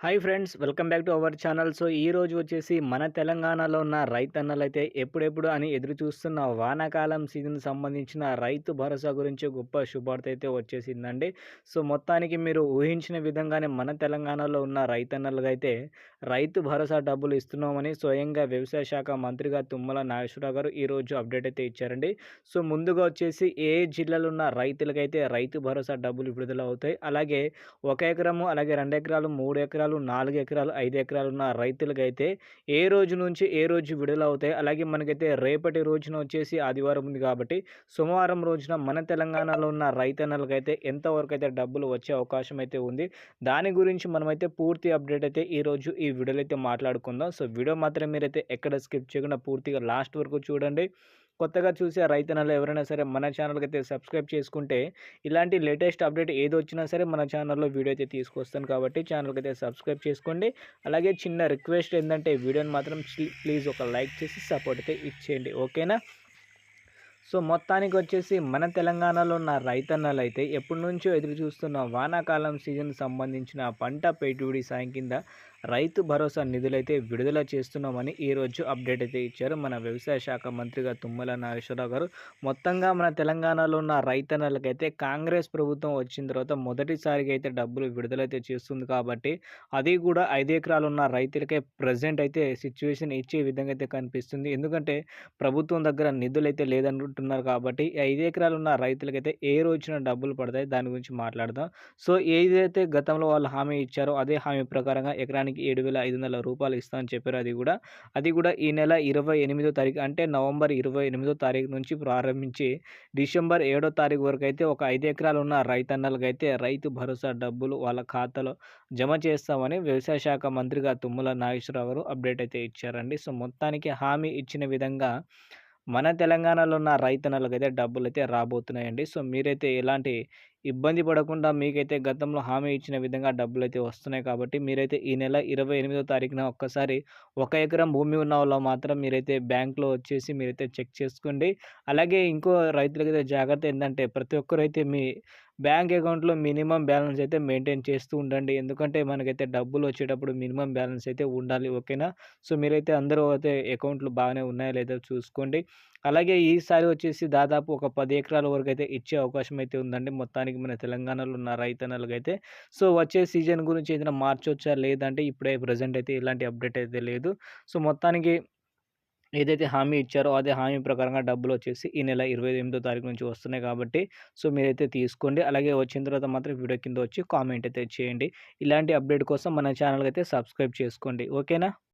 Hi friends welcome back to our channel so ఈ రోజు వచ్చేసి మన తెలంగాణలో ఉన్న రైతన్నలైతే ఎప్పుడెప్పుడు అని ఎదురు చూస్తున్న వానాకాలం సీజన్ సంబంధించిన రైతు భరోసా గురించి గొప్ప శుభార్త అయితే వచ్చేసిందండి. సో మొత్తానికి మీరు ఊహించిన విధంగానే మన తెలంగాణలో ఉన్న రైతన్నలకు అయితే రైతు భరోసా డబ్బులు ఇస్తున్నామని స్వయంగా వ్యవసాయ శాఖ మంత్రిగా తుమ్మల నాగేశ్వరరావు గారు ఈరోజు అప్డేట్ అయితే ఇచ్చారండి. సో ముందుగా వచ్చేసి ఏ జిల్లాలో ఉన్న రైతులకైతే రైతు భరోసా డబ్బులు విడుదల అవుతాయి? అలాగే ఒక ఎకరము అలాగే రెండు ఎకరాలు మూడు ఎకరాలు నాలుగు ఎకరాలు ఐదు ఎకరాలు ఉన్న రైతులకైతే ఏ రోజు నుంచి ఏ రోజు విడుదల అవుతాయి అలాగే మనకైతే రేపటి రోజున వచ్చేసి ఆదివారం ఉంది కాబట్టి సోమవారం రోజున మన తెలంగాణలో ఉన్న రైతన్నలకైతే ఎంతవరకు అయితే డబ్బులు వచ్చే అవకాశం అయితే ఉంది? దాని గురించి మనమైతే పూర్తి అప్డేట్ అయితే ఈరోజు ఈ వీడియోలో అయితే మాట్లాడుకుందాం. సో వీడియో మాత్రం మీరైతే ఎక్కడ స్కిప్ చేయకుండా పూర్తిగా లాస్ట్ వరకు చూడండి. కొత్తగా చూసే రైతన్నలు ఎవరైనా సరే మన ఛానల్కి అయితే సబ్స్క్రైబ్ చేసుకుంటే ఇలాంటి లేటెస్ట్ అప్డేట్ ఏది వచ్చినా సరే మన ఛానల్లో వీడియో అయితే తీసుకొస్తాను కాబట్టి ఛానల్కి అయితే సబ్స్క్రైబ్ చేసుకోండి. అలాగే చిన్న రిక్వెస్ట్ ఏంటంటే వీడియోని మాత్రం ప్లీజ్ ఒక లైక్ చేసి సపోర్ట్ అయితే ఇచ్చేయండి. ఓకేనా? సో మొత్తానికి వచ్చేసి మన తెలంగాణలో ఉన్న రైతన్నలు అయితే ఎప్పటి నుంచో ఎదురు చూస్తున్న వానాకాలం సీజన్ సంబంధించిన పంట పెట్టుబడి సాయం కింద రైతు భరోసా నిధులైతే విడుదల చేస్తున్నామని ఈరోజు అప్డేట్ అయితే ఇచ్చారు. మన వ్యవసాయ శాఖ మంత్రిగా తుమ్మల నాగేశ్వరరావు గారు. మొత్తంగా మన తెలంగాణలో ఉన్న రైతన్నలకైతే కాంగ్రెస్ ప్రభుత్వం వచ్చిన తర్వాత మొదటిసారిగా అయితే డబ్బులు విడుదలైతే చేస్తుంది కాబట్టి అది కూడా ఐదు ఎకరాలు ఉన్న రైతులకే ప్రజెంట్ అయితే సిచ్యువేషన్ ఇచ్చే విధంగా అయితే కనిపిస్తుంది. ఎందుకంటే ప్రభుత్వం దగ్గర నిధులు అయితే లేదనుకుంటున్నారు కాబట్టి ఐదు ఎకరాలు ఉన్న రైతులకైతే ఏ రోజున డబ్బులు పడతాయి దాని గురించి మాట్లాడదాం. సో ఏదైతే గతంలో వాళ్ళు హామీ ఇచ్చారో అదే హామీ ప్రకారంగా ఎకరానికి ఏడు వేల ఐదు వందల రూపాయలు ఇస్తామని చెప్పారు అది కూడా. అది కూడా ఈ నెల ఇరవై ఎనిమిదో తారీఖు అంటే నవంబర్ ఇరవై ఎనిమిదో తారీఖు నుంచి ప్రారంభించి డిసెంబర్ ఏడో తారీఖు వరకు అయితే ఒక ఐదు ఎకరాలు ఉన్న రైతన్నలకు అయితే రైతు భరోసా డబ్బులు వాళ్ళ ఖాతాలో జమ చేస్తామని వ్యవసాయ శాఖ మంత్రిగా తుమ్మల నాగేశ్వరరావు గారు అప్డేట్ అయితే ఇచ్చారండి. సో మొత్తానికి హామీ ఇచ్చిన విధంగా మన తెలంగాణలో ఉన్న రైతన్నలకు అయితే డబ్బులు అయితే రాబోతున్నాయండి. సో మీరైతే ఎలాంటి ఇబ్బంది పడకుండా మీకైతే గతంలో హామీ ఇచ్చిన విధంగా డబ్బులు అయితే వస్తున్నాయి కాబట్టి మీరైతే ఈ నెల ఇరవై ఎనిమిదో తారీఖున ఒక్కసారి ఒక ఎకరం భూమి ఉన్న వాళ్ళు మాత్రం మీరైతే బ్యాంక్లో వచ్చేసి మీరైతే చెక్ చేసుకోండి. అలాగే ఇంకో రైతులకైతే జాగ్రత్త ఏంటంటే ప్రతి ఒక్కరైతే మీ బ్యాంక్ అకౌంట్లో మినిమం బ్యాలెన్స్ అయితే మెయింటైన్ చేస్తూ ఉండండి. ఎందుకంటే మనకైతే డబ్బులు వచ్చేటప్పుడు మినిమం బ్యాలెన్స్ అయితే ఉండాలి. ఓకేనా? సో మీరైతే అందరూ అయితే అకౌంట్లు బాగానే ఉన్నాయో లేదో చూసుకోండి. అలాగే ఈసారి వచ్చేసి దాదాపు ఒక పది ఎకరాల వరకు అయితే ఇచ్చే అవకాశం అయితే ఉందండి. మొత్తానికి మన తెలంగాణలో ఉన్న రైతన్నలకైతే సో వచ్చే సీజన్ గురించి ఏదైనా మార్చొచ్చా? లేదంటే ఇప్పుడే ప్రజెంట్ అయితే ఇలాంటి అప్డేట్ అయితే లేదు. సో మొత్తానికి ఏదైతే హామీ ఇచ్చారో అదే హామీ ప్రకారంగా డబ్బులు వచ్చేసి ఈ నెల ఇరవై ఎనిమిదో తారీఖు నుంచి వస్తున్నాయి కాబట్టి సో మీరైతే తీసుకోండి. అలాగే వచ్చిన తర్వాత మాత్రం వీడియో కింద వచ్చి కామెంట్ అయితే చేయండి. ఇలాంటి అప్డేట్ కోసం మన ఛానల్కి అయితే సబ్స్క్రైబ్ చేసుకోండి. ఓకేనా?